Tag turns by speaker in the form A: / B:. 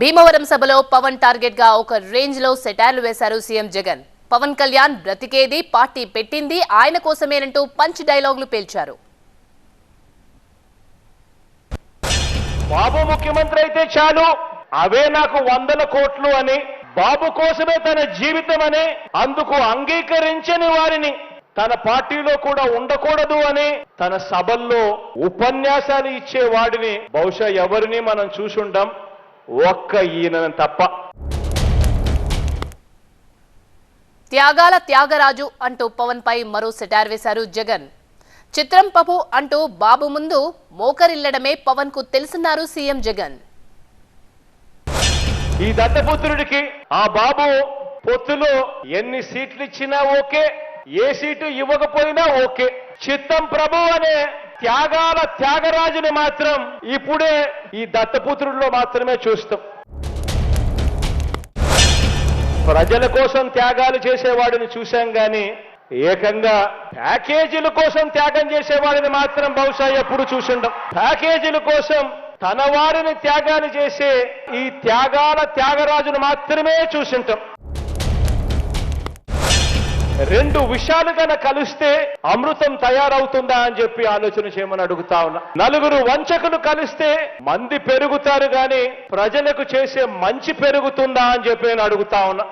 A: భీమవరం సభలో పవన్ టార్గెట్గా ఒక రేంజ్లో సెటార్లు వేశారు సీఎం జగన్. పవన్ కళ్యాణ్ బ్రతికేది పార్టీ పెట్టింది ఆయన కోసమేనంటూ పంచ్ డైలాగులు పేల్చారు.
B: బాబు ముఖ్యమంత్రి అయితే చాలు. అవే నాకు వందల కోట్లు అని. బాబు కోసమే తన జీవితం అని. అందుకు అంగీకరించని వారిని తన పార్టీలో కూడా ఉండకూడదు అని తన సభల్లో ఉపన్యాసాలు ఇచ్చే వాడిని బహుశా ఎవరిని మనం చూసుంటాం. ఒక్క ఈయన తప్ప.
A: త్యాగాల త్యాగరాజు అంటూ పవన్ పై మరో సెటార్ వేశారు జగన్. చిత్రం పపు అంటూ బాబు ముందు మోకరిల్లడమే పవన్కు తెలుసున్నారు సీఎం జగన్.
B: ఈ దత్తపుత్రుడికి ఆ బాబు పొత్తులో ఎన్ని సీట్లు ఇచ్చినా ఓకే ఏ సీటు ఇవ్వకపోయినా ఓకే. చిత్తం ప్రభు అనే త్యాగాల త్యాగరాజుని మాత్రం ఇప్పుడే ఈ దత్తపుత్రుల్లో మాత్రమే చూస్తాం. ప్రజల కోసం త్యాగాలు చేసేవాడిని చూశాం గాని ఏకంగా ప్యాకేజీల కోసం త్యాగం చేసేవాడిని మాత్రం బహుశా ఎప్పుడు చూసిండం. ప్యాకేజీల కోసం తన వారిని త్యాగాలు చేసే ఈ త్యాగాల త్యాగరాజును మాత్రమే చూసింటాం. రెండు విషయాలు గన కలిస్తే అమృతం తయారవుతుందా అని చెప్పి ఆలోచన చేయమని అడుగుతా ఉన్నా. నలుగురు వంచకులు కలిస్తే మంది పెరుగుతారు కానీ ప్రజలకు చేసే మంచి పెరుగుతుందా అని చెప్పి నేను అడుగుతా ఉన్నా.